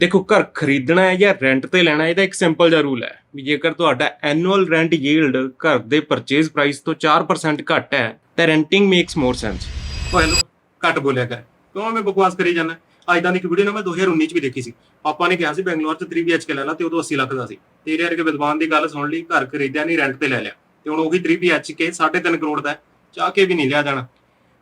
ਦੇਖੋ ਘਰ ਖਰੀਦਣਾ ਹੈ ਜਾਂ ਰੈਂਟ ਤੇ ਲੈਣਾ ਹੈ ਇਹਦਾ ਇੱਕ ਸਿੰਪਲ ਜਿਹਾ ਰੂਲ ਹੈ ਵੀ ਜੇਕਰ ਤੁਹਾਡਾ ਐਨੂਅਲ ਰੈਂਟ ਯੀਲਡ ਘਰ ਦੇ ਪਰਚੇਜ਼ ਪ੍ਰਾਈਸ ਤੋਂ 4% ਘੱਟ ਹੈ ਤਾਂ ਰੈਂਟਿੰਗ ਮੇਕਸ ਮੋਰ ਸੈਂਸ ਓਏ ਘੱਟ ਬੋਲਿਆ ਕਰ। ਕਿਉਂ ਮੈਂ ਬਕਵਾਸ ਕਰੀ ਜਾਂਦਾ? ਅੱਜ ਤਾਂ ਇੱਕ ਵੀਡੀਓ ਨਾ ਮੈਂ 2019 ਚ ਵੀ ਦੇਖੀ ਸੀ। ਪਾਪਾ ਨੇ ਕਿਹਾ ਸੀ ਬੈਂਗਲੌਰ ਚ 3 BHK ਲੈ ਲਾ ਤੇ ਉਦੋਂ 80 ਲੱਖ ਦਾ ਸੀ। ਤੇਰੇ ਵਰਗੇ ਵਿਦਵਾਨ ਦੀ ਗੱਲ ਸੁਣ ਲਈ ਘਰ ਖਰੀਦਿਆ ਨਹੀਂ ਰੈਂਟ ਤੇ ਲੈ ਲਿਆ। ਤੇ ਹੁਣ ਉਹੀ 3 BHK 3.5 ਕਰੋੜ ਦਾ ਹੈ, ਚਾਹ ਕੇ ਵੀ ਨਹੀਂ ਲਿਆ ਜਾਣਾ।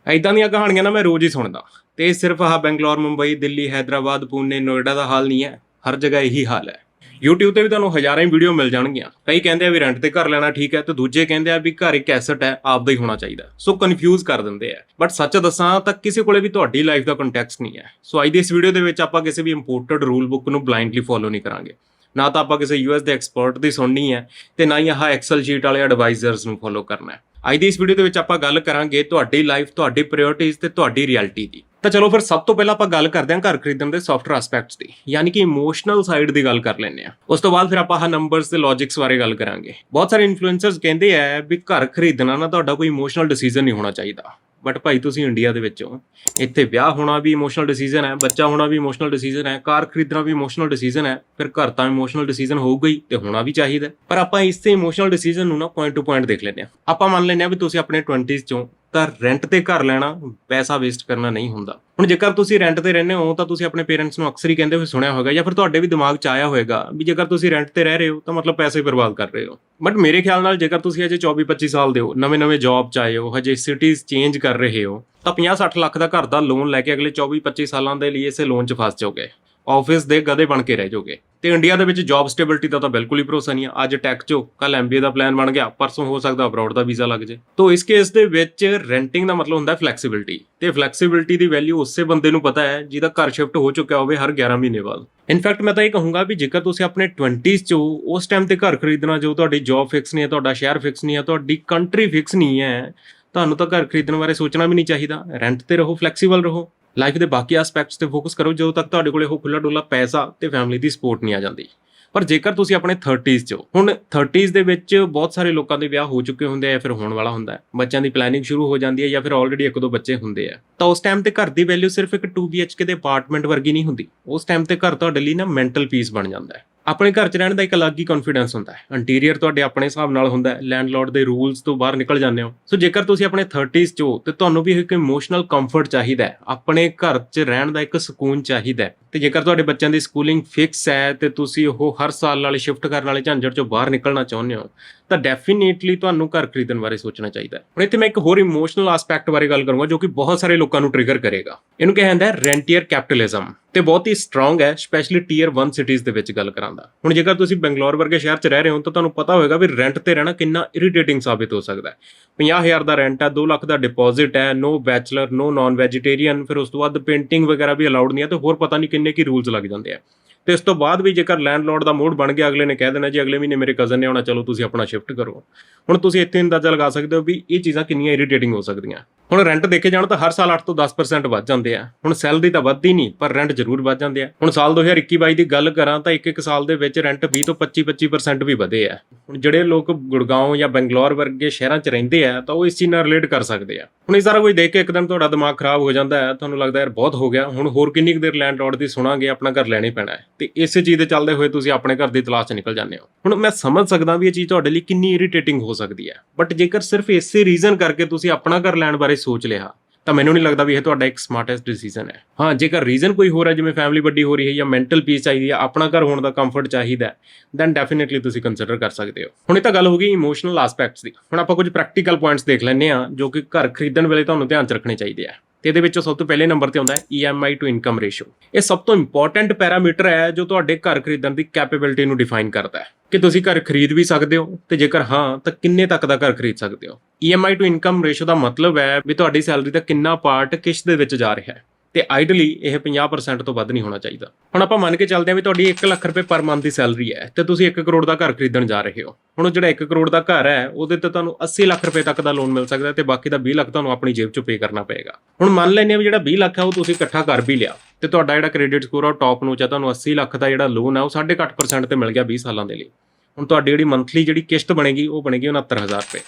ਐਦਾਂ ਦੀਆਂ ਕਹਾਣੀਆਂ ਨਾ ਮੈਂ ਰੋਜ਼ ਹੀ ਸੁਣਦਾ। ਤੇ ਇਹ ਸਿਰਫ ਆਹ ਬੈਂਗਲੌਰ, ਮੁੰਬਈ, ਦਿੱਲੀ ਹైదరాబాద్ ਪੂਨੇ ਨੋਇਡਾ ਦਾ ਹਾਲ ਨਹੀਂ ਹੈ। ਹਰ ਜਗ੍ਹਾ ਇਹੀ ਹਾਲ ਹੈ। YouTube ਤੇ ਵੀ ਤੁਹਾਨੂੰ ਹਜ਼ਾਰਾਂ ਹੀ ਵੀਡੀਓ ਮਿਲ ਜਾਣਗੀਆਂ। ਕਈ ਕਹਿੰਦੇ ਆ ਵੀ ਰੈਂਟ ਤੇ ਘਰ ਲੈਣਾ ਠੀਕ ਹੈ ਤੇ ਦੂਜੇ ਕਹਿੰਦੇ ਆ ਵੀ ਘਰ ਇੱਕ ਐਸੈਟ ਹੈ ਆਪ ਦਾ ਹੀ ਹੋਣਾ ਚਾਹੀਦਾ। ਸੋ ਕਨਫਿਊਜ਼ ਕਰ ਦਿੰਦੇ ਆ। ਬਟ ਸੱਚ ਦੱਸਾਂ ਤਾਂ ਕਿਸੇ ਕੋਲੇ ਵੀ ਤੁਹਾਡੀ ਲਾਈਫ ਦਾ ਕੰਟੈਕਸਟ ਨਹੀਂ ਹੈ। ਸੋ ਅੱਜ ਦੀ ਇਸ ਵੀਡੀਓ ਦੇ ਵਿੱਚ ਆਪਾਂ ਕਿਸੇ ਵੀ ਇੰਪੋਰਟਡ ਰੂਲ ਬੁੱਕ ਨੂੰ ਬਲਾਈਂਡਲੀ ਫੋਲੋ ਨਹੀਂ ਕਰਾਂਗੇ। ਨਾ ਤਾਂ ਆਪਾਂ ਕਿਸੇ ਯੂਐਸ ਦੇ ਐਕਸਪਰਟ ਦੀ ਸੁਣਨੀ ਹੈ ਤੇ ਨਾ ਹੀ ਆਹ ਐਕਸਲ ਸ਼ੀਟ ਵਾਲੇ ਐਡਵਾਈਜ਼ਰਸ ਨੂੰ ਫੋਲੋ ਕਰਨਾ ਹੈ। ਅੱਜ ਦੀ ਇਸ ਵੀਡੀਓ ਦੇ ਵਿੱਚ ਆਪਾਂ ਗੱਲ ਕਰਾਂਗੇ ਤੁਹਾਡੀ ਲਾਈਫ ਤੁਹਾਡੀ ਪ੍ਰਾਇੋਰਟੀਜ਼ ਤੇ ਤੁਹਾਡੀ ਰਿਐਲਿਟੀ ਦੀ। ਤਾਂ ਚਲੋ ਫਿਰ ਸਭ ਤੋਂ ਪਹਿਲਾਂ ਆਪਾਂ ਗੱਲ ਕਰਦੇ ਹਾਂ ਘਰ ਖਰੀਦਣ ਦੇ ਸੌਫਟਵੇਅਰ ਐਸਪੈਕਟਸ ਦੀ, ਯਾਨੀ ਕਿ ਇਮੋਸ਼ਨਲ ਸਾਈਡ ਦੀ ਗੱਲ ਕਰ ਲੈਂਦੇ ਹਾਂ। ਉਸ ਤੋਂ ਬਾਅਦ ਫਿਰ ਆਪਾਂ ਆਹ ਨੰਬਰਸ ਤੇ ਲੌਜਿਕਸ ਬਾਰੇ ਗੱਲ ਕਰਾਂਗੇ। ਬਹੁਤ ਸਾਰੇ ਇਨਫਲੂਐਂਸਰਸ ਕਹਿੰਦੇ ਆ ਵੀ ਘਰ ਖਰੀਦਣਾ ਨਾ ਤੁਹਾਡਾ ਕੋਈ ਇਮੋਸ਼ਨਲ ਡਿਸੀਜਨ ਨਹੀਂ ਹੋਣਾ ਚਾਹੀਦਾ। ਬਟ ਭਾਈ ਤੁਸੀਂ ਇੰਡੀਆ ਦੇ ਵਿੱਚ ਹੋ। ਇੱਥੇ ਵਿਆਹ ਹੋਣਾ ਵੀ ਇਮੋਸ਼ਨਲ ਡਿਸੀਜਨ ਹੈ, ਬੱਚਾ ਹੋਣਾ ਵੀ ਇਮੋਸ਼ਨਲ ਡਿਸੀਜਨ ਹੈ, ਕਾਰ ਖਰੀਦਣਾ ਵੀ ਇਮੋਸ਼ਨਲ ਡਿਸੀਜਨ ਹੈ, ਫਿਰ ਘਰ ਤਾਂ ਇਮੋਸ਼ਨਲ ਡਿਸੀਜਨ ਹੋਊਗਾ ਹੀ ਤੇ ਹੋਣਾ ਵੀ ਚਾਹੀਦਾ ਪਰ ਆਪਾਂ ਇਸੇ ਇਮੋਸ਼ਨਲ ਡਿਸੀਜਨ ਨੂੰ ਨਾ ਪੁਆਇੰਟ ਟੂ ਪੁਆਇੰਟ ਦੇਖ ਲੈਂਦੇ ਹਾਂ। ਆਪਾਂ ਮੰਨ ਲੈਂਦੇ ਹਾਂ ਵੀ ਤੁਸੀਂ ਆਪਣੇ 20s ਚੋਂ ਤਾਂ ਰੈਂਟ ਤੇ ਘਰ ਲੈਣਾ ਪੈਸਾ ਵੇਸਟ ਕਰਨਾ ਨਹੀਂ ਹੁੰਦਾ। ਹੁਣ ਜੇਕਰ ਤੁਸੀਂ ਰੈਂਟ ਤੇ ਰਹਿੰਦੇ ਹੋ, ਤਾਂ ਤੁਸੀਂ ਆਪਣੇ ਪੇਰੈਂਟਸ ਨੂੰ ਅਕਸਰ ਹੀ ਕਹਿੰਦੇ ਹੋਏ ਸੁਣਿਆ ਹੋਵੇਗਾ ਜਾਂ ਫਿਰ ਤੁਹਾਡੇ ਵੀ ਦਿਮਾਗ 'ਚ ਆਇਆ ਹੋਵੇਗਾ ਵੀ ਜੇਕਰ ਤੁਸੀਂ ਰੈਂਟ ਤੇ ਰਹਿ ਰਹੇ ਹੋ, ਤਾਂ ਮਤਲਬ ਪੈਸੇ ਬਰਬਾਦ ਕਰ ਰਹੇ ਹੋ। ਬਟ ਮੇਰੇ ਖਿਆਲ ਨਾਲ ਜੇਕਰ ਤੁਸੀਂ ਅਜੇ 24 25 ਸਾਲ ਦੇ ਹੋ, ਨਵੇਂ-ਨਵੇਂ ਜੌਬ 'ਚ ਆਏ ਹੋ, ਹਜੇ ਸਿਟੀਜ਼ ਚੇਂਜ ਕਰ ਰਹੇ ਹੋ, ਤਾਂ 50-60 ਲੱਖ ਦਾ ਘਰ ਦਾ ਲੋਨ ਲੈ ਕੇ ਅਗਲੇ 24-25 ਸਾਲਾਂ ਦੇ ਲਈ ਇਸੇ ਲੋਨ 'ਚ ਫਸ ਜਾਓਗੇ। ਆਫਿਸ ਦੇ ਗਧੇ ਬਣ ਕੇ ਰਹਿ ਜਾਓਗੇ। ਤੇ ਇੰਡੀਆ ਦੇ ਵਿੱਚ ਜੌਬ ਸਟੇਬਿਲਿਟੀ ਦਾ ਤਾਂ ਬਿਲਕੁਲ ਹੀ ਭਰੋਸਾ ਨਹੀਂ ਹੈ। ਅੱਜ ਟੈਕ 'ਚੋ ਕੱਲ ਐਮਬੀਏ ਦਾ ਪਲਾਨ ਬਣ ਗਿਆ ਪਰਸੋਂ ਹੋ ਸਕਦਾ ਅਬਰੋਡ ਦਾ ਵੀਜ਼ਾ ਲੱਗ ਜੇ। ਤੋਂ ਇਸ ਕੇਸ ਦੇ ਵਿੱਚ ਰੈਂਟਿੰਗ ਦਾ ਮਤਲਬ ਹੁੰਦਾ ਫਲੈਕਸੀਬਿਲਿਟੀ ਤੇ ਫਲੈਕਸੀਬਿਲਿਟੀ ਦੀ ਵੈਲਿਊ ਉਸੇ ਬੰਦੇ ਨੂੰ ਪਤਾ ਹੈ ਜਿਹਦਾ ਘਰ ਸ਼ਿਫਟ ਹੋ ਚੁੱਕਿਆ ਹੋਵੇ ਹਰ 11 ਮਹੀਨੇ ਬਾਅਦ। ਇਨਫੈਕਟ ਮੈਂ ਤਾਂ ਇਹ ਕਹੂੰਗਾ ਵੀ ਜੇਕਰ ਤੁਸੀਂ ਆਪਣੇ 20s 'ਚ ਹੋ, ਉਸ ਟਾਈਮ ਤੇ ਘਰ ਖਰੀਦਣਾ ਜੋ ਤੁਹਾਡੀ ਜੌਬ ਫਿਕਸ ਨਹੀਂ ਹੈ ਤੁਹਾਡਾ ਸ਼ਹਿਰ ਫਿਕਸ ਨਹੀਂ ਹੈ ਤੁਹਾਡੀ ਕੰਟਰੀ ਫਿਕਸ ਨਹੀਂ ਹੈ ਤੁਹਾਨੂੰ ਤਾਂ ਘਰ ਖਰੀਦਣ ਬਾਰੇ ਸੋਚਣਾ ਵੀ ਨਹੀਂ ਚਾਹੀਦਾ। ਰੈਂਟ ਤੇ ਰਹੋ ਫਲੈਕਸੀਬਲ ਰਹੋ। ਲਾਈਫ ਦੇ ਬਾਕੀ ਐਸਪੈਕਟਸ ਤੇ ਫੋਕਸ ਕਰੋ, ਜਦੋਂ ਤੱਕ ਤੁਹਾਡੇ ਕੋਲੇ ਉਹ ਖੁੱਲਾ ਡੁੱਲਾ ਪੈਸਾ ਤੇ ਫੈਮਿਲੀ ਦੀ ਸਪੋਰਟ ਨਹੀਂ ਆ ਜਾਂਦੀ। ਪਰ ਜੇਕਰ ਤੁਸੀਂ ਆਪਣੇ 30s 'ਚ ਹੁਣ 30s ਦੇ ਵਿੱਚ ਬਹੁਤ ਸਾਰੇ ਲੋਕਾਂ ਦੇ ਵਿਆਹ ਹੋ ਚੁੱਕੇ ਹੁੰਦੇ ਆ ਜਾਂ ਫਿਰ ਹੋਣ ਵਾਲਾ ਹੁੰਦਾ ਹੈ। ਬੱਚਿਆਂ ਦੀ ਪਲੈਨਿੰਗ ਸ਼ੁਰੂ ਹੋ ਜਾਂਦੀ ਹੈ ਜਾਂ ਫਿਰ ਆਲਰੇਡੀ ਇੱਕ ਦੋ ਬੱਚੇ ਹੁੰਦੇ ਆ। ਤਾਂ ਉਸ ਟਾਈਮ ਤੇ ਘਰ ਦੀ ਵੈਲਿਊ ਸਿਰਫ ਇੱਕ 2 BHK ਦੇ ਅਪਾਰਟਮੈਂਟ ਵਰਗੀ ਨਹੀਂ ਹੁੰਦੀ। ਉਸ ਟਾਈਮ ਤੇ ਘਰ ਤੁਹਾਡੇ ਲਈ ਨਾ ਮੈਂਟਲ ਪੀਸ ਬਣ ਜਾਂਦਾ ਹੈ। ਆਪਣੇ ਘਰ 'ਚ ਰਹਿਣ ਦਾ ਇੱਕ ਅਲੱਗ ਹੀ ਕੌਨਫੀਡੈਂਸ ਹੁੰਦਾ ਹੈ। ਇੰਟੀਰੀਅਰ ਤੁਹਾਡੇ ਆਪਣੇ ਹਿਸਾਬ ਨਾਲ ਹੁੰਦਾ ਹੈ। ਲੈਂਡਲੋਰਡ ਦੇ ਰੂਲਸ ਤੋਂ ਬਾਹਰ ਨਿਕਲ ਜਾਂਦੇ ਹੋ। ਸੋ ਜੇਕਰ ਤੁਸੀਂ ਆਪਣੇ 30s 'ਚ ਹੋ, ਤੇ ਤੁਹਾਨੂੰ ਵੀ ਇੱਕ ਇਮੋਸ਼ਨਲ ਕੰਫਰਟ ਚਾਹੀਦਾ ਹੈ। ਆਪਣੇ ਘਰ 'ਚ ਰਹਿਣ ਦਾ ਇੱਕ ਸਕੂਨ ਚਾਹੀਦਾ ਹੈ। ਤੇ ਜੇਕਰ ਤੁਹਾਡੇ ਬੱਚਿਆਂ ਦੀ ਸਕੂਲਿੰਗ ਫਿਕਸ ਹੈ, ਤੇ ਤੁਸੀਂ ਉਹ ਹਰ ਸਾਲ ਨਾਲ ਸ਼ਿਫਟ ਕਰਨ ਵਾਲੇ ਝੰਜਟ 'ਚੋਂ ਬਾਹਰ ਨਿਕਲਣਾ ਚਾਹੁੰਦੇ ਹੋ, ਤਾਂ ਡੈਫੀਨੇਟਲੀ ਤੁਹਾਨੂੰ ਘਰ ਖਰੀਦਣ ਬਾਰੇ ਸੋਚਣਾ ਚਾਹੀਦਾ ਹੈ। ਹੁਣ ਇੱਥੇ ਮੈਂ ਇੱਕ ਹੋਰ ਇਮੋਸ਼ਨਲ ਐਸਪੈਕਟ ਬਾਰੇ ਗੱਲ ਕਰੂੰਗਾ, ਜੋ ਕਿ ਬਹੁਤ ਸਾਰੇ ਲੋਕਾਂ ਨੂੰ ਟ੍ਰਿਗਰ ਕਰੇਗਾ। ਇਹਨੂੰ ਕਿਹਾ ਜਾਂਦਾ ਹੈ ਰੈਂਟੀਅਰ ਕੈਪੀਟਲਿਜ਼ਮ ਤੇ ਬਹੁਤ ਹੀ ਸਟਰੋਂਗ ਹੈ ਸਪੈਸ਼ਲੀ ਟੀਅਰ 1 ਸਿਟੀਜ਼ ਦੇ ਵਿੱਚ ਗੱਲ ਕਰਾਂਦਾ ਹੁਣ ਜੇਕਰ ਤੁਸੀਂ ਬੰਗਲੌਰ ਵਰਗੇ ਸ਼ਹਿਰ 'ਚ ਰਹਿ ਰਹੇ ਹੋ, ਤਾਂ ਤੁਹਾਨੂੰ ਪਤਾ ਹੋਵੇਗਾ ਵੀ ਰੈਂਟ ਤੇ ਰਹਿਣਾ ਕਿੰਨਾ ਇਰੀਟੇਟਿੰਗ ਸਾਬਿਤ ਹੋ ਸਕਦਾ ਹੈ। 50000 ਦਾ ਰੈਂਟ ਹੈ 2 ਲੱਖ ਦਾ ਡਿਪੋਜ਼ਿਟ ਹੈ no bachelor no non vegetarian ਫਿਰ ਉਸ ਤੋਂ ਬਾਅਦ ਪੇਂਟਿੰਗ ਵਗੈਰਾ ਵੀ ਅਲਾਉਡ ਨਹੀਂ ਹੈ, ਤੇ ਹੋਰ ਪਤਾ ਨਹੀਂ ਕਿੰਨੇ ਕੀ ਰੂਲਸ ਲੱਗ ਜਾਂਦੇ ਆ। ਤੇ ਇਸ ਤੋਂ ਬਾਅਦ ਵੀ ਜੇਕਰ ਲੈਂਡਲੋਰਡ ਦਾ ਮੂਡ ਬਣ ਗਿਆ, ਅਗਲੇ ਨੇ ਕਹਿ ਦੇਣਾ ਜੀ, ਅਗਲੇ ਮਹੀਨੇ ਮੇਰੇ ਕਜ਼ਨ ਨੇ ਆਉਣਾ, ਚਲੋ ਤੁਸੀਂ ਆਪਣਾ ਸ਼ਿਫਟ ਕਰੋ। ਹੁਣ ਤੁਸੀਂ ਇੱਥੇ ਅੰਦਾਜ਼ਾ ਲਗਾ ਸਕਦੇ ਹੋ ਵੀ ਇਹ ਚੀਜ਼ਾਂ ਕਿੰਨੀਆਂ ਇਰੀਟੇਟਿੰਗ ਹੋ ਸਕਦੀਆਂ। ਹੁਣ ਰੈਂਟ ਦੇਖੇ ਜਾਣ ਤਾਂ ਹਰ ਸਾਲ 8 ਤੋਂ 10% ਵੱਧ ਜਾਂਦੇ ਆ। ਹੁਣ ਸੈਲਰੀ ਤਾਂ ਵੱਧਦੀ ਨਹੀਂ, ਪਰ ਰੈਂਟ ਜ਼ਰੂਰ ਵੱਧ ਜਾਂਦੇ ਆ। ਹੁਣ ਸਾਲ 2021-22 ਦੀ ਗੱਲ ਕਰਾਂ ਤਾਂ ਇੱਕ ਇੱਕ ਸਾਲ ਦੇ ਵਿੱਚ ਰੈਂਟ 20 ਤੋਂ 25-25% ਵੀ ਵਧੇ ਆ। ਹੁਣ ਜਿਹੜੇ ਲੋਕ ਗੁੜਗਾਉਂ ਜਾਂ ਬੰਗਲੌਰ ਵਰਗੇ ਸ਼ਹਿਰਾਂ 'ਚ ਰਹਿੰਦੇ ਆ, ਤਾਂ ਉਹ ਇਸ ਚੀਜ਼ ਨਾਲ ਰਿਲੇਟ ਕਰ ਸਕਦੇ ਆ। ਹੁਣ ਇਹ ਸਾਰਾ ਕੁਝ ਦੇਖ ਕੇ ਇੱਕਦਮ ਤੁਹਾਡਾ ਦਿਮਾਗ ਖਰਾਬ ਹੋ ਜਾਂਦਾ ਹੈ, ਤੁਹਾਨੂੰ ਲੱਗਦਾ ਯਾਰ ਬਹੁਤ ਹੋ ਗਿਆ, ਹੁਣ ਹੋਰ ਕਿੰਨੀ ਕੁ ਦੇਰ ਲੈਂਡਲੋਰਡ ਦੀ ਸੁਣਾਂਗੇ, ਆਪਣਾ ਘਰ ਲੈਣੇ ਪੈਣਾ ਹੈ। ਤੇ ਇਸੇ ਚੀਜ਼ ਦੇ ਚੱਲਦੇ ਹੋਏ ਤੁਸੀਂ ਆਪਣੇ ਘਰ ਦੀ ਤਲਾਸ਼ 'ਚ ਨਿਕਲ ਜਾਂਦੇ ਹੋ। ਹੁਣ ਮੈਂ ਸਮਝ ਸਕਦਾ ਵੀ ਇਹ ਚੀਜ਼ ਤੁਹਾਡੇ ਲਈ ਕਿੰਨੀ ਇਰੀਟੇਟਿੰਗ ਹੋ ਸਕਦੀ ਹੈ। ਬਟ ਜੇਕਰ ਸਿਰਫ ਇਸੇ ਰੀਜ਼ਨ ਕਰਕੇ ਤੁਸੀਂ ਆਪਣਾ ਘਰ ਲੈਣ ਬਾਰੇ ਸੋਚ ਲਿਆ, ਤਾਂ ਮੈਨੂੰ ਨਹੀਂ ਲੱਗਦਾ ਵੀ ਇਹ ਤੁਹਾਡਾ ਇੱਕ ਸਮਾਰਟੈਸਟ ਡਿਸੀਜਨ ਹੈ। ਹਾਂ, ਜੇਕਰ ਰੀਜ਼ਨ ਕੋਈ ਹੋਰ ਹੈ, ਜਿਵੇਂ ਫੈਮਿਲੀ ਵੱਡੀ ਹੋ ਰਹੀ ਹੈ ਜਾਂ ਮੈਂਟਲ ਪੀਸ ਚਾਹੀਦੀ ਹੈ, ਆਪਣਾ ਘਰ ਹੋਣ ਦਾ ਕੰਫਰਟ ਚਾਹੀਦਾ ਦੈਨ ਡੈਫੀਨਿਟਲੀ ਤੁਸੀਂ ਕੰਸੀਡਰ ਕਰ ਸਕਦੇ ਹੋ। ਹੁਣ ਇਹ ਤਾਂ ਗੱਲ ਹੋ ਗਈ ਇਮੋਸ਼ਨਲ ਐਸਪੈਕਟਸ ਦੀ। ਹੁਣ ਆਪਾਂ ਕੁਝ ਪ੍ਰੈਕਟੀਕਲ ਪੁਆਇੰਟਸ ਦੇਖ ਲੈਂਦੇ ਆ ਜੋ ਕਿ ਘਰ ਖਰੀਦਣ ਵੇਲੇ ਤੁਹਾਨੂੰ ਧਿਆਨ ਚ ਰੱਖਣੇ ਚਾਹੀਦੇ ਆ। ਤੇ ਇਹਦੇ ਵਿੱਚੋਂ ਸਭ ਤੋਂ ਪਹਿਲੇ ਨੰਬਰ ਤੇ ਆਉਂਦਾ ਹੈ EMI ਟੂ ਇਨਕਮ ਰੇਸ਼ੋ ਇਹ ਸਭ ਤੋਂ ਇੰਪੋਰਟੈਂਟ ਪੈਰਾਮੀਟਰ ਹੈ ਜੋ ਤੁਹਾਡੇ ਘਰ ਖਰੀਦਣ ਦੀ ਕੈਪੇਬਿਲਿਟੀ ਨੂੰ ਡਿਫਾਈਨ ਕਰਦਾ ਹੈ। ਕਿ ਤੁਸੀਂ ਘਰ ਖਰੀਦ ਵੀ ਸਕਦੇ ਹੋ ਤੇ ਜੇਕਰ ਹਾਂ, ਤਾਂ ਕਿੰਨੇ ਤੱਕ ਦਾ ਘਰ ਖਰੀਦ ਸਕਦੇ ਹੋ? EMI ਟੂ ਇਨਕਮ ਰੇਸ਼ੋ ਦਾ ਮਤਲਬ ਹੈ ਵੀ ਤੁਹਾਡੀ ਸੈਲਰੀ ਦਾ ਕਿੰਨਾ ਪਾਰਟ ਕਿਸ਼ਤ ਦੇ ਵਿੱਚ ਜਾ ਰਿਹਾ ਹੈ। ਤੇ ਆਈਡਲੀ ਇਹ 50% ਤੋਂ ਵੱਧ ਨਹੀਂ ਹੋਣਾ ਚਾਹੀਦਾ। ਹੁਣ ਆਪਾਂ ਮੰਨ ਕੇ ਚੱਲਦੇ ਹਾਂ ਵੀ ਤੁਹਾਡੀ 1 ਲੱਖ ਰੁਪਏ ਪਰ ਮੰਥ ਦੀ ਸੈਲਰੀ ਹੈ ਤੇ ਤੁਸੀਂ 1 ਕਰੋੜ ਦਾ ਘਰ ਖਰੀਦਣ ਜਾ ਰਹੇ ਹੋ। ਹੁਣ ਉਹ ਜਿਹੜਾ 1 ਕਰੋੜ ਦਾ ਘਰ ਹੈ, ਉਹਦੇ ਤੇ ਤੁਹਾਨੂੰ 80 ਲੱਖ ਰੁਪਏ ਤੱਕ ਦਾ ਲੋਨ ਮਿਲ ਸਕਦਾ ਹੈ ਤੇ ਬਾਕੀ ਦਾ 20 ਲੱਖ ਤੁਹਾਨੂੰ ਆਪਣੀ ਜੇਬ ਚੋਂ ਪੇ ਕਰਨਾ ਪਏਗਾ। ਹੁਣ ਮੰਨ ਲੈਂਦੇ ਹਾਂ ਵੀ ਜਿਹੜਾ 20 ਲੱਖ ਹੈ, ਉਹ ਤੁਸੀਂ ਇਕੱਠਾ ਕਰ ਵੀ ਲਿਆ ਤੇ ਤੁਹਾਡਾ ਜਿਹੜਾ ਕ੍ਰੈਡਿਟ ਸਕੋਰ ਆ ਟੌਪ ਨੂੰ ਚਾ ਤੁਹਾਨੂੰ 80 ਲੱਖ ਦਾ ਜਿਹੜਾ ਲੋਨ ਹੈ ਉਹ 8.5% ਤੇ ਮਿਲ ਗਿਆ 20 ਸਾਲਾਂ ਦੇ ਲਈ। ਹੁਣ ਤੁਹਾਡੀ ਜਿਹੜੀ ਮੰਥਲੀ ਜਿਹੜੀ ਕਿਸ਼ਤ ਬਣੇਗੀ, ਉਹ ਬਣੇਗੀ 69000 ਰੁਪਏ।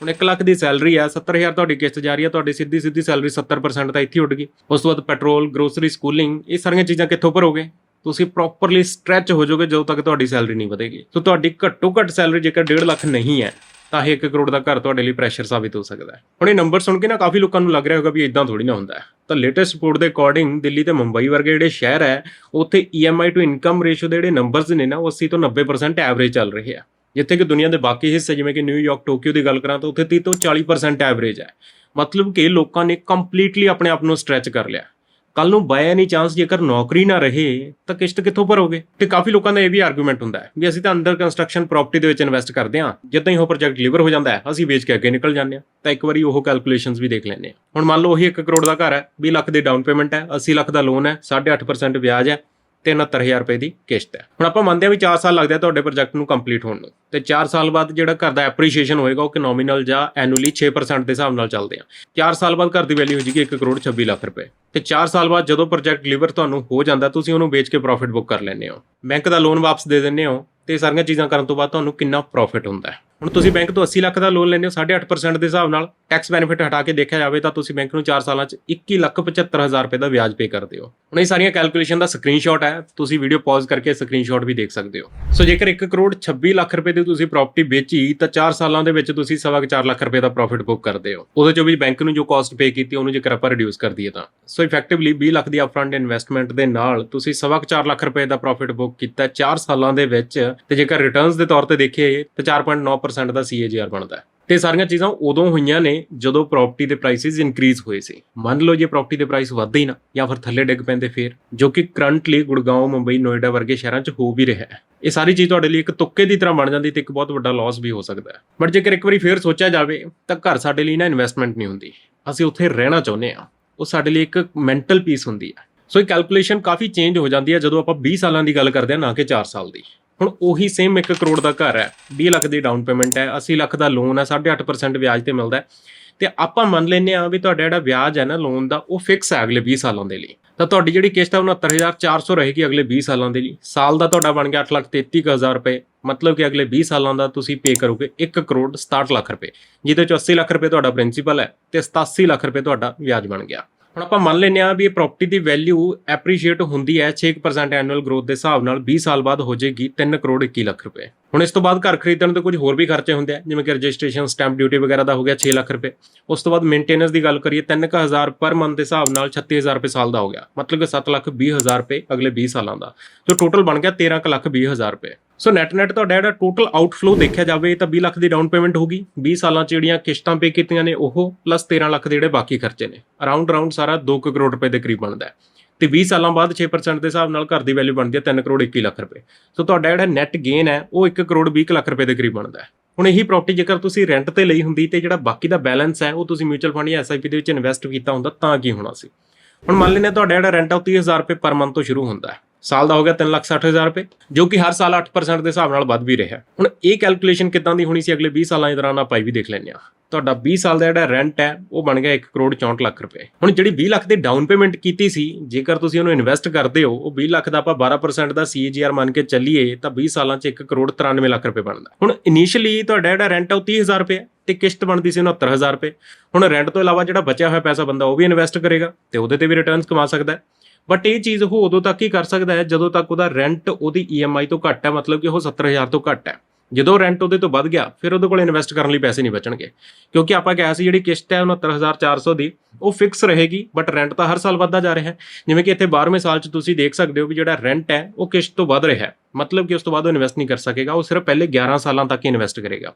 ਹੁਣ 1 ਲੱਖ ਦੀ ਸੈਲਰੀ ਆ 70000 ਤੁਹਾਡੀ ਕਿਸ਼ਤ ਜਾ ਰਹੀ ਆ, ਤੁਹਾਡੀ ਸਿੱਧੀ ਸਿੱਧੀ ਸੈਲਰੀ 70% ਤਾਂ ਇੱਥੇ ਉੱਡ ਗਈ ਉਸ ਤੋਂ ਬਾਅਦ ਪੈਟਰੋਲ ਗਰੋਸਰੀ ਸਕੂਲਿੰਗ ਇਹ ਸਾਰੀਆਂ ਚੀਜ਼ਾਂ ਕਿੱਥੋਂ ਭਰੋਗੇ? ਤੁਸੀਂ ਪ੍ਰੋਪਰਲੀ ਸਟ੍ਰੈਚ ਹੋ ਜਾਓਗੇ ਜਦੋਂ ਤੱਕ ਤੁਹਾਡੀ ਸੈਲਰੀ ਨਹੀਂ ਵਧੇਗੀ। ਸੋ ਤੁਹਾਡੀ ਘੱਟੋ ਘੱਟ ਸੈਲਰੀ ਜੇਕਰ 1.5 ਲੱਖ ਨਹੀਂ ਹੈ, ਤਾਂ ਇਹ 1 ਕਰੋੜ ਦਾ ਘਰ ਤੁਹਾਡੇ ਲਈ ਪ੍ਰੈਸ਼ਰ ਸਾਬਿਤ ਹੋ ਸਕਦਾ ਹੈ। ਹੁਣ ਇਹ ਨੰਬਰ ਸੁਣ ਕੇ ਨਾ ਕਾਫੀ ਲੋਕਾਂ ਨੂੰ ਲੱਗ ਰਿਹਾ ਹੋਗਾ ਵੀ ਇਦਾਂ ਥੋੜੀ ਨਾ ਹੁੰਦਾ ਤਾਂ ਲੇਟੈਸਟ ਰਿਪੋਰਟ ਦੇ ਅਕੋਰਡਿੰਗ ਦਿੱਲੀ ਤੇ ਮੁੰਬਈ ਵਰਗੇ ਜਿਹੜੇ ਸ਼ਹਿਰ ਹੈ, ਉੱਥੇ EMI ਟੂ ਇਨਕਮ ਰੇਸ਼ੋ ਦੇ ਜਿਹੜੇ ਨੰਬਰਸ ਨੇ ਨਾ, ਉਹ 80 ਤੋਂ 90% ਐਵਰੇਜ ਚੱਲ ਰਹੇ ਆ। ਜਿੱਥੇ ਕਿ ਦੁਨੀਆ ਦੇ ਬਾਕੀ ਹਿੱਸੇ, ਜਿਵੇਂ ਕਿ ਨਿਊਯਾਰਕ ਟੋਕੀਓ ਦੀ ਗੱਲ ਕਰਾਂ ਤਾਂ ਉੱਥੇ 30 ਤੋਂ 40% ਐਵਰੇਜ ਹੈ। ਮਤਲਬ ਕਿ ਲੋਕਾਂ ਨੇ ਕੰਪਲੀਟਲੀ ਆਪਣੇ ਆਪ ਨੂੰ ਸਟ੍ਰੈਚ ਕਰ ਲਿਆ। ਕੱਲ ਨੂੰ ਬਾਏ ਐਨੀ ਚਾਂਸ ਜੇਕਰ ਨੌਕਰੀ ਨਾ ਰਹੇ, ਤਾਂ ਕਿਸ਼ਤ ਕਿੱਥੋਂ ਭਰੋਗੇ? ਤੇ ਕਾਫੀ ਲੋਕਾਂ ਦਾ ਇਹ ਵੀ ਆਰਗੂਮੈਂਟ ਹੁੰਦਾ ਹੈ ਵੀ ਅਸੀਂ ਤਾਂ ਅੰਡਰ ਕੰਸਟਰਕਸ਼ਨ ਪ੍ਰਾਪਰਟੀ ਦੇ ਵਿੱਚ ਇਨਵੈਸਟ ਕਰਦੇ ਹਾਂ, ਜਦੋਂ ਹੀ ਉਹ ਪ੍ਰੋਜੈਕਟ ਡਿਲੀਵਰ ਹੋ ਜਾਂਦਾ ਹੈ, ਅਸੀਂ ਵੇਚ ਕੇ ਅੱਗੇ ਨਿਕਲ ਜਾਂਦੇ ਹਾਂ। ਤਾਂ ਇੱਕ ਵਾਰੀ ਉਹ ਕੈਲਕੂਲੇਸ਼ਨਸ ਵੀ ਦੇਖ ਲੈਂਦੇ ਹਾਂ। ਹੁਣ ਮੰਨ ਲਓ ਉਹੀ 1 ਕਰੋੜ ਦਾ ਘਰ ਹੈ 20 ਲੱਖ ਦੀ ਡਾਊਨ ਪੇਮੈਂਟ ਹੈ 80 ਲੱਖ ਦਾ ਲੋਨ ਹੈ 8.5% ਵਿਆਜ ਹੈ। ਤੇ 69000 ਰੁਪਏ ਦੀ ਕਿਸ਼ਤ ਹੈ। ਹੁਣ ਆਪਾਂ ਮੰਨਦੇ ਹਾਂ ਵੀ 4 ਸਾਲ ਲੱਗਦੇ ਆ ਤੁਹਾਡੇ ਪ੍ਰੋਜੈਕਟ ਨੂੰ ਕੰਪਲੀਟ ਹੋਣ ਨੂੰ। ਤੇ 4 ਸਾਲ ਬਾਅਦ ਜਿਹੜਾ ਘਰ ਦਾ ਐਪਰੀਸ਼ੀਏਸ਼ਨ ਹੋਏਗਾ, ਉਹ ਕਿ ਨੋਮੀਨਲ ਜਾਂ ਐਨੂਅਲੀ 6% ਦੇ ਹਿਸਾਬ ਨਾਲ ਚੱਲਦੇ ਆ। 4 ਸਾਲ ਬਾਅਦ ਘਰ ਦੀ ਵੈਲਿਊ ਹੋ ਜਾਏਗੀ 1 ਕਰੋੜ 26 ਲੱਖ ਰੁਪਏ। ਤੇ 4 ਸਾਲ ਬਾਅਦ ਜਦੋਂ ਪ੍ਰੋਜੈਕਟ ਡਿਲੀਵਰ ਤੁਹਾਨੂੰ ਹੋ ਜਾਂਦਾ, ਤੁਸੀਂ ਉਹਨੂੰ ਵੇਚ ਕੇ ਪ੍ਰੋਫਿਟ ਬੁੱਕ ਕਰ ਲੈਂਦੇ ਹੋ। ਬੈਂਕ ਦਾ ਲੋਨ ਵਾਪਸ ਦੇ ਦਿੰਦੇ ਹੋ ਤੇ ਸਾਰੀਆਂ ਚੀਜ਼ਾਂ ਕਰਨ ਤੋਂ ਬਾਅਦ ਤੁਹਾਨੂੰ ਕਿੰਨਾ ਪ੍ਰੋਫਿਟ ਹੁੰਦਾ ਹੈ। ਹੁਣ ਤੁਸੀਂ ਬੈਂਕ ਤੋਂ 80 ਲੱਖ ਦਾ ਲੋਨ ਲੈਂਦੇ ਹੋ 8.5% ਦੇ ਹਿਸਾਬ ਨਾਲ ਟੈਕਸ ਬੈਨੀਫਿਟ ਹਟਾ ਕੇ ਦੇਖਿਆ ਜਾਵੇ ਤਾਂ ਤੁਸੀਂ ਬੈਂਕ ਨੂੰ 4 ਸਾਲਾਂ 'ਚ 21 ਲੱਖ 75000 ਰੁਪਏ ਦਾ ਵਿਆਜ ਪੇ ਕਰਦੇ ਹੋ। ਹੁਣ ਇਹ ਸਾਰੀਆਂ ਕੈਲਕੂਲੇਸ਼ਨ ਦਾ ਸਕਰੀਨਸ਼ਾਟ ਹੈ, ਤੁਸੀਂ ਵੀਡੀਓ ਪਾਜ਼ ਕਰਕੇ ਸਕਰੀਨਸ਼ਾਟ ਵੀ ਦੇਖ ਸਕਦੇ ਹੋ। ਸੋ ਜੇਕਰ 1 ਕਰੋੜ 26 ਲੱਖ ਰੁਪਏ ਦੀ ਤੁਸੀਂ ਪ੍ਰਾਪਰਟੀ ਵੇਚੀ, ਤਾਂ 4 ਸਾਲਾਂ ਦੇ ਵਿੱਚ ਤੁਸੀਂ ਸਵਾ ਕੁ 4 ਲੱਖ ਰੁਪਏ ਦਾ ਪ੍ਰੋਫਿਟ ਬੁੱਕ ਕਰਦੇ ਹੋ। ਉਹਦੇ ਚੋਂ ਵੀ ਬੈਂਕ ਨੂੰ ਜੋ ਕਾਸਟ ਪੇ ਕੀਤੀ, ਉਹਨੂੰ ਜੇਕਰ ਆਪਾਂ ਰਿਡਿਊਸ ਕਰ ਦਈਏ ਤਾਂ। ਸੋ ਇਫੈਕਟਿਵਲੀ 20 ਲੱਖ ਦੀ ਅਪਫਰੰਟ ਇਨਵੈਸਟਮੈਂਟ ਦੇ ਨਾਲ ਤੁਸੀਂ ਸਵਾ ਕੁ 4 ਲੱਖ ਰੁਪਏ ਦਾ ਪ੍ਰੋਫਿਟ ਬੁੱਕ ਕੀਤਾ 4 ਸਾਲਾਂ ਦੇ ਵਿੱਚ, ਤੇ ਜੇਕਰ ਰਿਟਰਨਸ ਦੇ ਤੌਰ ਤੇ ਦੇਖੀਏ, ਤਾਂ 4.9% ਦਾ CAGR ਬਣਦਾ ਹੈ। ਤੇ ਸਾਰੀਆਂ ਚੀਜ਼ਾਂ ਉਦੋਂ ਹੋਈਆਂ ਨੇ ਜਦੋਂ ਪ੍ਰਾਪਰਟੀ ਦੇ ਪ੍ਰਾਈਸਿਸ ਇਨਕਰੀਜ਼ ਹੋਏ ਸੀ। ਮੰਨ ਲਓ ਜੇ ਪ੍ਰਾਪਰਟੀ ਦੇ ਪ੍ਰਾਈਸ ਵੱਧਦੇ ਹੀ ਨਾ, ਜਾਂ ਫਿਰ ਥੱਲੇ ਡਿੱਗ ਪੈਂਦੇ ਫੇਰ, ਜੋ ਕਿ ਕਰੰਟਲੀ ਗੁੜਗਾਉਂ ਮੁੰਬਈ, ਨੋਇਡਾ ਵਰਗੇ ਸ਼ਹਿਰਾਂ 'ਚ ਹੋ ਵੀ ਰਿਹਾ ਹੈ। ਇਹ ਸਾਰੀ ਚੀਜ਼ ਤੁਹਾਡੇ ਲਈ ਇੱਕ ਤੁੱਕੇ ਦੀ ਤਰ੍ਹਾਂ ਬਣ ਜਾਂਦੀ ਤੇ ਇੱਕ ਬਹੁਤ ਵੱਡਾ ਲਾਸ ਵੀ ਹੋ ਸਕਦਾ ਹੈ। ਬਟ ਜੇਕਰ ਇੱਕ ਵਾਰੀ ਫੇਰ ਸੋਚਿਆ ਜਾਵੇ, ਤਾਂ ਘਰ ਸਾਡੇ ਲਈ ਨਾ ਇਨਵੈਸਟਮੈਂਟ ਨਹੀਂ ਹੁੰਦੀ। ਅਸੀਂ ਉੱਥੇ ਰਹਿਣਾ ਚਾਹੁੰਦੇ ਆ ਉਹ ਸਾਡੇ ਲਈ ਇੱਕ ਮੈਂਟਲ ਪੀਸ ਹੁੰਦੀ ਹੈ। ਸੋ ਇਹ ਕੈਲਕੂਲੇਸ਼ਨ ਕਾਫੀ ਚੇਂਜ ਹੋ ਜਾਂਦੀ ਹੈ ਜਦੋਂ ਆਪਾਂ 20 ਸਾਲਾਂ ਦੀ ਗੱਲ ਕਰਦੇ ਹਾਂ, ਨਾ ਕਿ 4 ਸਾਲ ਦੀ। ਹੁਣ ਉਹੀ ਸੇਮ 1 ਕਰੋੜ ਦਾ ਘਰ ਹੈ 20 ਲੱਖ ਦੀ ਡਾਊਨ ਪੇਮੈਂਟ ਹੈ 80 ਲੱਖ ਦਾ ਲੋਨ ਹੈ 8.5% ਵਿਆਜ ਤੇ ਮਿਲਦਾ ਹੈ। ਤੇ ਆਪਾਂ ਮੰਨ ਲੈਨੇ ਆ ਵੀ ਤੁਹਾਡਾ ਜਿਹੜਾ ਵਿਆਜ ਹੈ ਨਾ ਲੋਨ ਦਾ, ਉਹ ਫਿਕਸ ਹੈ ਅਗਲੇ 20 ਸਾਲਾਂ ਦੇ ਲਈ। ਤਾਂ ਤੁਹਾਡੀ ਜਿਹੜੀ ਕਿਸ਼ਤ ਹੈ, ਉਹ 69400 ਰਹੇਗੀ ਅਗਲੇ 20 ਸਾਲਾਂ ਦੇ ਲਈ। ਸਾਲ ਦਾ ਤੁਹਾਡਾ ਬਣ ਗਿਆ 833000 ਰੁਪਏ। ਮਤਲਬ ਕਿ ਅਗਲੇ 20 ਸਾਲਾਂ ਦਾ ਤੁਸੀਂ ਪੇ ਕਰੋਗੇ 1 ਕਰੋੜ 67 ਲੱਖ ਰੁਪਏ, ਜਿਹਦੇ ਚ 80 ਲੱਖ ਰੁਪਏ ਤੁਹਾਡਾ ਪ੍ਰਿੰਸੀਪਲ ਹੈ ਤੇ 87 ਲੱਖ ਰੁਪਏ ਤੁਹਾਡਾ ਵਿਆਜ ਬਣ ਗਿਆ। ਹੁਣ ਆਪਾਂ ਮੰਨ ਲੈਨੇ ਆ ਵੀ ਇਹ ਪ੍ਰਾਪਰਟੀ ਦੀ ਵੈਲਿਊ ਐਪਰੀਸ਼ੀਏਟ ਹੁੰਦੀ ਹੈ 6% ਐਨੂਅਲ ਗਰੋਥ ਦੇ ਹਿਸਾਬ ਨਾਲ 20 ਸਾਲ ਬਾਅਦ ਹੋ ਜਾਏਗੀ 3 ਕਰੋੜ 21 ਲੱਖ ਰੁਪਏ। ਹੁਣ ਇਸ ਤੋਂ ਬਾਅਦ ਘਰ ਖਰੀਦਣ ਦੇ ਕੁਝ ਹੋਰ ਵੀ ਖਰਚੇ ਹੁੰਦੇ ਆ, ਜਿਵੇਂ ਕਿ ਰਜਿਸਟ੍ਰੇਸ਼ਨ ਸਟੈਂਪ ਡਿਊਟੀ ਵਗੈਰਾ ਦਾ ਹੋ ਗਿਆ 6 ਲੱਖ ਰੁਪਏ। ਉਸ ਤੋਂ ਬਾਅਦ ਮੇਨਟੇਨੈਂਸ ਦੀ ਗੱਲ ਕਰੀਏ 3000 ਪਰ ਮੰਥ ਦੇ ਹਿਸਾਬ ਨਾਲ 36000 ਰੁਪਏ ਸਾਲ ਦਾ ਹੋ ਗਿਆ। ਮਤਲਬ ਕਿ 7 ਲੱਖ 20000 ਰੁਪਏ ਅਗਲੇ 20 ਸਾਲਾਂ ਦਾ। ਜੋ ਟੋਟਲ ਬਣ ਗਿਆ 13 ਕੁ ਲੱਖ 20000 ਰੁਪਏ। ਸੋ ਨੈਟ ਨੈਟ ਤੁਹਾਡਾ ਜਿਹੜਾ ਟੋਟਲ ਆਊਟਫਲੋ ਦੇਖਿਆ ਜਾਵੇ ਤਾਂ 20 ਲੱਖ ਦੀ ਡਾਊਨ ਪੇਮੈਂਟ ਹੋਗੀ 20 ਸਾਲਾਂ ਚ ਜਿਹੜੀਆਂ ਕਿਸ਼ਤਾਂ ਪੇ ਕੀਤੀਆਂ ਨੇ, ਉਹ ਪਲੱਸ 13 ਲੱਖ ਦੇ ਜਿਹੜੇ ਬਾਕੀ ਖਰਚੇ ਨੇ। ਅਰਾਊਂਡ ਅਰਾਊਂਡ ਸਾਰਾ 2 ਕਰੋੜ ਰੁਪਏ ਦੇ ਕਰੀਬ ਬਣਦਾ ਹੈ। ਤੇ 20 ਸਾਲਾਂ ਬਾਅਦ 6% ਦੇ ਹਿਸਾਬ ਨਾਲ ਘਰ ਦੀ ਵੈਲਿਊ ਬਣਦੀ ਹੈ 3 ਕਰੋੜ 21 ਲੱਖ ਰੁਪਏ। ਸੋ ਤੁਹਾਡਾ ਜਿਹੜਾ ਨੈਟ ਗੇਨ ਹੈ, ਉਹ 1 ਕਰੋੜ 20 ਲੱਖ ਰੁਪਏ ਦੇ ਕਰੀਬ ਬਣਦਾ ਹੈ। ਹੁਣ ਇਹੀ ਪ੍ਰਾਪਰਟੀ ਜੇਕਰ ਤੁਸੀਂ ਰੈਂਟ ਤੇ ਲਈ ਹੁੰਦੀ ਤੇ ਜਿਹੜਾ ਬਾਕੀ ਦਾ ਬੈਲੈਂਸ ਹੈ, ਉਹ ਤੁਸੀਂ ਮਿਊਚੁਅਲ ਫੰਡ ਜਾਂ ਐਸਆਈਪੀ ਦੇ ਵਿੱਚ ਇਨਵੈਸਟ ਕੀਤਾ ਹੁੰਦਾ, ਤਾਂ ਕੀ ਹੋਣਾ ਸੀ? ਹੁਣ ਮੰਨ ਲੈਨੇ ਤੁਹਾਡਾ ਜਿਹੜਾ ਰੈਂਟ ਆ, ਉਹ 30000 ਰੁਪਏ ਪਰ ਮੰਥ ਤੋਂ ਸ਼ੁਰੂ ਹੁੰਦਾ ਹੈ। ਸਾਲ ਦਾ ਹੋ ਗਿਆ 360000 ਰੁਪਏ, ਜੋ ਕਿ ਹਰ ਸਾਲ 8% ਦੇ ਹਿਸਾਬ ਨਾਲ ਵੱਧ ਵੀ ਰਿਹਾ। ਹੁਣ ਇਹ ਕੈਲਕੂਲੇਸ਼ਨ ਕਿਦਾਂ ਦੀ ਹੋਣੀ ਸੀ? ਅਗਲੇ 20 ਸਾਲਾਂ ਦੇ ਦੌਰਾਨ ਆਪਾਂ ਇਹ ਵੀ ਦੇਖ ਲੈਂਦੇ ਆ ਤੁਹਾਡਾ 20 ਸਾਲ ਦਾ ਜਿਹੜਾ ਰੈਂਟ ਹੈ, ਉਹ ਬਣ ਗਿਆ 1 ਕਰੋੜ 64 ਲੱਖ ਰੁਪਏ। ਹੁਣ ਜਿਹੜੀ 20 ਲੱਖ ਦੀ ਡਾਊਨ ਪੇਮੈਂਟ ਕੀਤੀ ਸੀ, ਜੇਕਰ ਤੁਸੀਂ ਉਹਨੂੰ ਇਨਵੈਸਟ ਕਰਦੇ ਹੋ, ਉਹ 20 ਲੱਖ ਦਾ ਆਪਾਂ 12% ਦਾ CAGR ਮੰਨ ਕੇ ਚੱਲੀਏ, ਤਾਂ 20 ਸਾਲਾਂ 'ਚ 1 ਕਰੋੜ 93 ਲੱਖ ਰੁਪਏ ਬਣਦਾ। ਹੁਣ ਇਨੀਸ਼ੀਅਲੀ ਤੁਹਾਡਾ ਜਿਹੜਾ ਰੈਂਟ ਹੈ ਉਹ 30000 ਰੁਪਏ ਹੈ ਤੇ ਕਿਸ਼ਤ ਬਣਦੀ ਸੀ 69000 ਰੁਪਏ। ਹੁਣ ਰੈਂਟ ਤੋਂ ਇਲਾਵਾ ਜਿਹੜਾ ਬਚਿਆ ਹੋਇਆ ਪੈਸਾ ਬੰਦਾ, ਉਹ ਵੀ ਇਨਵੈਸਟ ਕਰੇਗਾ ਤੇ ਉਹਦੇ ਤੇ ਵੀ ਰਿਟਰਨਸ ਕਮਾ ਸਕਦਾ ਹੈ। ਬਟ ਇਹ ਚੀਜ਼ ਉਹ ਉਦੋਂ ਤੱਕ ਹੀ ਕਰ ਸਕਦਾ ਹੈ ਜਦੋਂ ਤੱਕ ਉਹਦਾ ਰੈਂਟ ਉਹਦੀ EMI ਤੋਂ ਘੱਟ ਹੈ, ਮਤਲਬ ਕਿ ਉਹ 70000 ਤੋਂ ਘੱਟ ਹੈ। ਜਦੋਂ ਰੈਂਟ ਉਹਦੇ ਤੋਂ ਵੱਧ ਗਿਆ, ਫਿਰ ਉਹਦੇ ਕੋਲ ਇਨਵੈਸਟ ਕਰਨ ਲਈ ਪੈਸੇ ਨਹੀਂ ਬਚਣਗੇ। ਕਿਉਂਕਿ ਆਪਾਂ ਕਿਹਾ ਸੀ ਜਿਹੜੀ ਕਿਸ਼ਤ ਹੈ 69400 ਦੀ, ਉਹ ਫਿਕਸ ਰਹੇਗੀ ਬਟ ਰੈਂਟ ਤਾਂ ਹਰ ਸਾਲ ਵੱਧਦਾ ਜਾ ਰਿਹਾ ਹੈ। ਜਿਵੇਂ ਕਿ ਇੱਥੇ 12ਵੇਂ ਸਾਲ 'ਚ ਤੁਸੀਂ ਦੇਖ ਸਕਦੇ ਹੋ ਵੀ ਜਿਹੜਾ ਰੈਂਟ ਹੈ, ਉਹ ਕਿਸ਼ਤ ਤੋਂ ਵੱਧ ਰਿਹਾ ਹੈ। ਮਤਲਬ ਕਿ ਉਸ ਤੋਂ ਬਾਅਦ ਉਹ ਇਨਵੈਸਟ ਨਹੀਂ ਕਰ ਸਕੇਗਾ, ਉਹ ਸਿਰਫ ਪਹਿਲੇ 11 ਸਾਲਾਂ ਤੱਕ ਹੀ ਇਨਵੈਸਟ ਕਰੇਗਾ।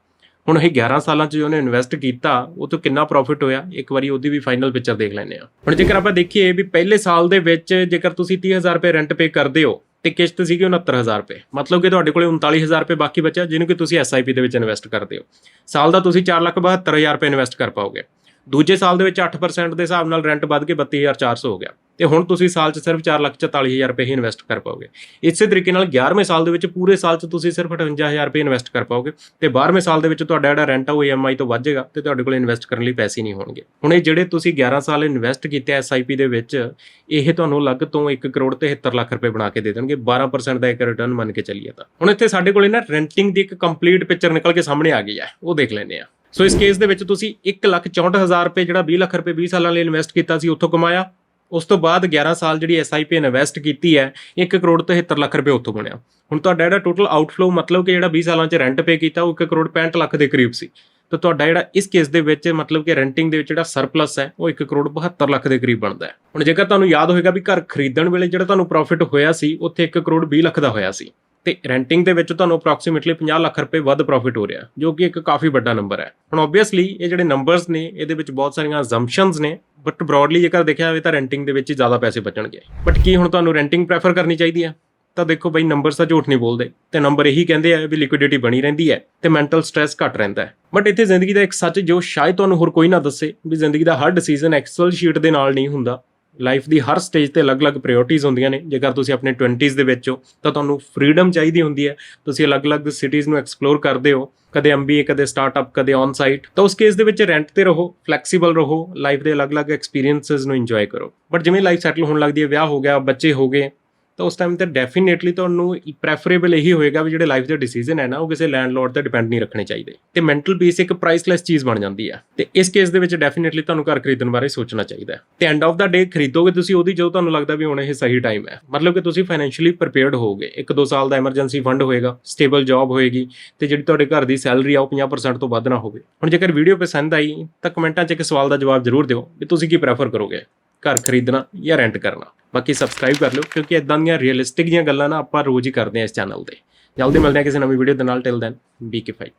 ਹੁਣ ਇਹ 11 ਸਾਲਾਂ 'ਚ ਜੋ ਉਹਨੇ ਇਨਵੈਸਟ ਕੀਤਾ, ਉਹ ਤੋਂ ਕਿੰਨਾ ਪ੍ਰੋਫਿਟ ਹੋਇਆ? ਇੱਕ ਵਾਰੀ ਉਹਦੀ ਵੀ ਫਾਈਨਲ ਪਿਕਚਰ ਦੇਖ ਲੈਂਦੇ ਆ ਹੁਣ ਜੇਕਰ ਆਪਾਂ ਦੇਖੀਏ ਵੀ ਪਹਿਲੇ ਸਾਲ ਦੇ ਵਿੱਚ ਜੇਕਰ ਤੁਸੀਂ 30000 ਰੁਪਏ ਰੈਂਟ ਪੇ ਕਰਦੇ ਹੋ, ਤੇ ਕਿਸ਼ਤ ਸੀਗੀ 69000 ਰੁਪਏ। ਮਤਲਬ ਕਿ ਤੁਹਾਡੇ ਕੋਲੇ 39000 ਰੁਪਏ ਬਾਕੀ ਬਚਿਆ, ਜਿਹਨੂੰ ਕਿ ਤੁਸੀਂ ਐਸਆਈਪੀ ਦੇ ਵਿੱਚ ਇਨਵੈਸਟ ਕਰਦੇ ਹੋ। ਸਾਲ ਦਾ ਤੁਸੀਂ 472000 ਰੁਪਏ ਇਨਵੈਸਟ ਕਰ ਪਾਓਗੇ। ਦੂਜੇ ਸਾਲ ਦੇ ਵਿੱਚ 8% ਦੇ ਹਿਸਾਬ ਨਾਲ ਰੈਂਟ ਵੱਧ ਕੇ 32400 ਹੋ ਗਿਆ। ਤੇ ਹੁਣ ਤੁਸੀਂ ਸਾਲ 'ਚ ਸਿਰਫ 444000 ਰੁਪਏ ਹੀ ਇਨਵੈਸਟ ਕਰ ਪਾਓਗੇ। ਇਸੇ ਤਰੀਕੇ ਨਾਲ 11ਵੇਂ ਸਾਲ ਦੇ ਵਿੱਚ ਪੂਰੇ ਸਾਲ 'ਚ ਤੁਸੀਂ ਸਿਰਫ 58000 ਰੁਪਏ ਇਨਵੈਸਟ ਕਰ ਪਾਓਗੇ। ਤੇ 12ਵੇਂ ਸਾਲ ਦੇ ਵਿੱਚ ਤੁਹਾਡਾ ਜਿਹੜਾ ਰੈਂਟ ਆ ਉਹ EMI ਤੋਂ ਵੱਧ ਜਾਏਗਾ ਤੇ ਤੁਹਾਡੇ ਕੋਲ ਇਨਵੈਸਟ ਕਰਨ ਲਈ ਪੈਸੇ ਨਹੀਂ ਹੋਣਗੇ। ਹੁਣ ਇਹ ਜਿਹੜੇ ਤੁਸੀਂ 11 ਸਾਲ ਇਨਵੈਸਟ ਕੀਤੇ SIP ਦੇ ਵਿੱਚ, ਇਹ ਤੁਹਾਨੂੰ ਅਲੱਗ ਤੋਂ 1 ਕਰੋੜ 73 ਲੱਖ ਰੁਪਏ ਬਣਾ ਕੇ ਦੇ ਦੇਣਗੇ। 12% ਦਾ ਇੱਕ ਰਿਟਰਨ ਮੰਨ ਕੇ ਚੱਲੀਏ ਤਾਂ। ਹੁਣ ਇੱਥੇ ਸਾਡੇ ਕੋਲੇ ਨਾ ਰੈਂਟਿੰਗ ਦੀ ਇੱਕ ਕੰਪਲੀਟ ਪਿਕਚਰ ਨਿਕਲ ਕੇ ਸਾਹਮਣੇ ਆ ਗਈ ਹੈ। ਉਹ ਦੇਖ ਲੈਂਦੇ ਆ ਸੋ ਇਸ ਕੇਸ ਦੇ ਵਿੱਚ ਤੁਸੀਂ 1,64,000 ਰੁਪਏ ਜਿਹੜਾ 20 ਲੱਖ ਰੁਪਏ 20 ਸਾਲਾਂ ਲਈ ਇਨਵੈਸਟ ਕੀਤਾ ਸੀ ਉੱਥੋਂ ਕਮਾਇਆ। ਉਸ ਤੋਂ ਬਾਅਦ 11 ਸਾਲ ਜਿਹੜੀ ਐਸਆਈਪੀ ਇਨਵੈਸਟ ਕੀਤੀ ਹੈ 1 ਕਰੋੜ 73 ਲੱਖ ਰੁਪਏ ਉੱਥੋਂ ਬਣਿਆ। ਹੁਣ ਤੁਹਾਡਾ ਜਿਹੜਾ ਟੋਟਲ ਆਊਟਫਲੋ ਮਤਲਬ ਕਿ ਜਿਹੜਾ 20 ਸਾਲਾਂ 'ਚ ਰੈਂਟ ਪੇ ਕੀਤਾ ਉਹ 1 ਕਰੋੜ 65 ਲੱਖ ਦੇ ਕਰੀਬ ਸੀ। ਤਾਂ ਤੁਹਾਡਾ ਜਿਹੜਾ ਇਸ ਕੇਸ ਦੇ ਵਿੱਚ ਮਤਲਬ ਕਿ ਰੈਂਟਿੰਗ ਦੇ ਵਿੱਚ ਜਿਹੜਾ ਸਰਪਲਸ ਹੈ ਉਹ 1 ਕਰੋੜ 72 ਲੱਖ ਦੇ ਕਰੀਬ ਬਣਦਾ ਹੈ। ਹੁਣ ਜੇਕਰ ਤੁਹਾਨੂੰ ਯਾਦ ਹੋਵੇਗਾ ਵੀ ਘਰ ਖਰੀਦਣ ਵੇਲੇ ਜਿਹੜਾ ਤੁਹਾਨੂੰ ਪ੍ਰੋਫਿਟ ਹੋਇਆ ਸੀ ਉੱਥੇ 1 ਕਰੋੜ 20 ਲੱਖ ਦਾ ਹੋਇਆ ਸੀ। ਤੇ ਰੈਂਟਿੰਗ ਦੇ ਵਿੱਚ ਤੁਹਾਨੂੰ ਅਪਰੋਕਸੀਮੇਟਲੀ 50 ਲੱਖ ਰੁਪਏ ਵੱਧ ਪ੍ਰੋਫਿਟ ਹੋ ਰਿਹਾ ਜੋ ਕਿ ਇੱਕ ਕਾਫੀ ਵੱਡਾ ਨੰਬਰ ਹੈ। ਹੁਣ ਆਬਵੀਅਸਲੀ ਇਹ ਜਿਹੜੇ ਨੰਬਰਸ ਨੇ, ਇਹਦੇ ਵਿੱਚ ਬਹੁਤ ਸਾਰੀਆਂ ਅਜ਼ੰਪਸ਼ਨਸ ਨੇ ਬਟ ਬ੍ਰੌਡਲੀ ਜੇਕਰ ਦੇਖਿਆ ਜਾਵੇ ਤਾਂ ਰੈਂਟਿੰਗ ਦੇ ਵਿੱਚ ਹੀ ਜ਼ਿਆਦਾ ਪੈਸੇ ਬਚਣਗੇ। ਬਟ ਕੀ ਹੁਣ ਤੁਹਾਨੂੰ ਰੈਂਟਿੰਗ ਪ੍ਰੈਫਰ ਕਰਨੀ ਚਾਹੀਦੀ ਹੈ? ਤਾਂ ਦੇਖੋ ਬਈ ਨੰਬਰਸ ਤਾਂ ਝੂਠ ਨਹੀਂ ਬੋਲਦੇ, ਤੇ ਨੰਬਰ ਇਹੀ ਕਹਿੰਦੇ ਆ ਵੀ ਲਿਕੁਇਡਿਟੀ ਬਣੀ ਰਹਿੰਦੀ ਹੈ ਤੇ ਮੈਂਟਲ ਸਟ੍ਰੈਸ ਘਟ ਰਹਿੰਦਾ ਹੈ। ਬਟ ਇੱਥੇ ਜ਼ਿੰਦਗੀ ਦਾ ਇੱਕ ਸੱਚ ਜੋ ਸ਼ਾਇਦ ਤੁਹਾਨੂੰ ਹੋਰ ਕੋਈ ਨਾ ਦੱਸੇ, ਵੀ ਜ਼ਿੰਦਗੀ ਦਾ ਹਰ ਡਿਸੀਜਨ ਐਕਸਲ ਸ਼ੀਟ ਦੇ ਨਾਲ ਨਹੀਂ ਹੁੰਦਾ ਲਾਈਫ ਦੀ ਹਰ ਸਟੇਜ ਤੇ ਅਲੱਗ-ਅਲੱਗ ਪ੍ਰਾਇੋਰਟੀਜ਼ ਹੁੰਦੀਆਂ ਨੇ। ਜੇਕਰ ਤੁਸੀਂ ਆਪਣੇ 20s ਦੇ ਵਿੱਚ ਹੋ, ਤਾਂ ਤੁਹਾਨੂੰ ਫ੍ਰੀडम ਚਾਹੀਦੀ ਹੁੰਦੀ ਹੈ। ਤੁਸੀਂ ਅਲੱਗ-ਅਲੱਗ ਸਿਟੀਜ਼ ਨੂੰ ਐਕਸਪਲੋਰ ਕਰਦੇ ਹੋ, ਕਦੇ ਐਮਬੀਏ ਕਦੇ ਸਟਾਰਟਅਪ ਕਦੇ ਔਨ ਸਾਈਟ ਤਾਂ ਉਸ ਕੇਸ ਦੇ ਵਿੱਚ ਰੈਂਟ ਤੇ ਰਹੋ ਫਲੈਕਸੀਬਲ ਰਹੋ ਲਾਈਫ ਦੇ ਅਲੱਗ-ਅਲੱਗ ਐਕਸਪੀਰੀਐਂਸਸ ਨੂੰ ਇੰਜੋਏ ਕਰੋ। ਬਟ ਜਿਵੇਂ ਲਾਈਫ ਸੈਟਲ ਹੋਣ ਲੱਗਦੀ ਹੈ, ਵਿਆਹ ਹੋ ਗਿਆ, ਬੱਚੇ ਹੋ ਗਏ ਤਾਂ ਉਸ ਟਾਈਮ ਤੇ ਡੈਫੀਨੇਟਲੀ ਤੁਹਾਨੂੰ ਪ੍ਰੈਫਰੇਬਲ ਇਹੀ ਹੋਏਗਾ ਵੀ ਜਿਹੜੇ ਲਾਈਫ ਦੇ ਡਿਸੀਜਨ ਹੈ ਨਾ, ਉਹ ਕਿਸੇ ਲੈਂਡਲੋਰਡ ਤੇ ਡਿਪੈਂਡ ਨਹੀਂ ਰੱਖਣੇ ਚਾਹੀਦੇ। ਤੇ ਮੈਂਟਲ ਪੀਸ ਇੱਕ ਪ੍ਰਾਈਸਲੈਸ ਚੀਜ਼ ਬਣ ਜਾਂਦੀ ਹੈ। ਤੇ ਇਸ ਕੇਸ ਦੇ ਵਿੱਚ ਡੈਫੀਨੇਟਲੀ ਤੁਹਾਨੂੰ ਘਰ ਖਰੀਦਣ ਬਾਰੇ ਸੋਚਣਾ ਚਾਹੀਦਾ ਹੈ। ਤੇ ਐਂਡ ਆਫ ਦਾ ਡੇ ਖਰੀਦੋਗੇ ਤੁਸੀਂ, ਉਹਦੀ ਜਦੋਂ ਤੁਹਾਨੂੰ ਲੱਗਦਾ ਵੀ ਹੁਣ ਇਹ ਸਹੀ ਟਾਈਮ ਹੈ। ਮਤਲਬ ਕਿ ਤੁਸੀਂ ਫਾਈਨੈਂਸ਼ੀਅਲੀ ਪ੍ਰਪੇਅਰਡ ਹੋਵੋਗੇ। ਇੱਕ ਦੋ ਸਾਲ ਦਾ ਐਮਰਜੈਂਸੀ ਫੰਡ ਹੋਏਗਾ ਸਟੇਬਲ ਜੌਬ ਹੋਏਗੀ, ਤੇ ਜਿਹੜੀ ਤੁਹਾਡੇ ਘਰ ਦੀ ਸੈਲਰੀ ਆ, ਉਹ 50% ਤੋਂ ਵੱਧ ਨਾ ਹੋਵੇ। ਹੁਣ ਜੇਕਰ ਵੀਡੀਓ ਪਸੰਦ ਆਈ, ਤਾਂ ਕਮੈਂਟਾਂ 'ਚ ਇੱਕ ਸਵਾਲ ਦਾ ਜਵਾਬ ਜ਼ਰੂਰ ਦਿਓ ਵੀ ਤੁਸੀਂ ਕੀ ਪ੍ਰੈਫਰ ਕਰੋਗੇ? ਘਰ ਖਰੀਦਣਾ ਜਾਂ ਰੈਂਟ ਕਰਨਾ। ਬਾਕੀ ਸਬਸਕ੍ਰਾਈਬ ਕਰ ਲਿਓ, ਕਿਉਂਕਿ ਇਦਾਂ ਦੀਆਂ ਰੀਅਲਿਸਟਿਕ ਦੀਆਂ ਗੱਲਾਂ ਨਾ ਆਪਾਂ ਰੋਜ਼ ਹੀ ਕਰਦੇ ਹਾਂ ਇਸ ਚੈਨਲ ਤੇ। ਜਲਦੀ ਮਿਲਦੇ ਹਾਂ ਕਿਸੇ ਨਵੀਂ ਵੀਡੀਓ ਦੇ ਨਾਲ till then B K fight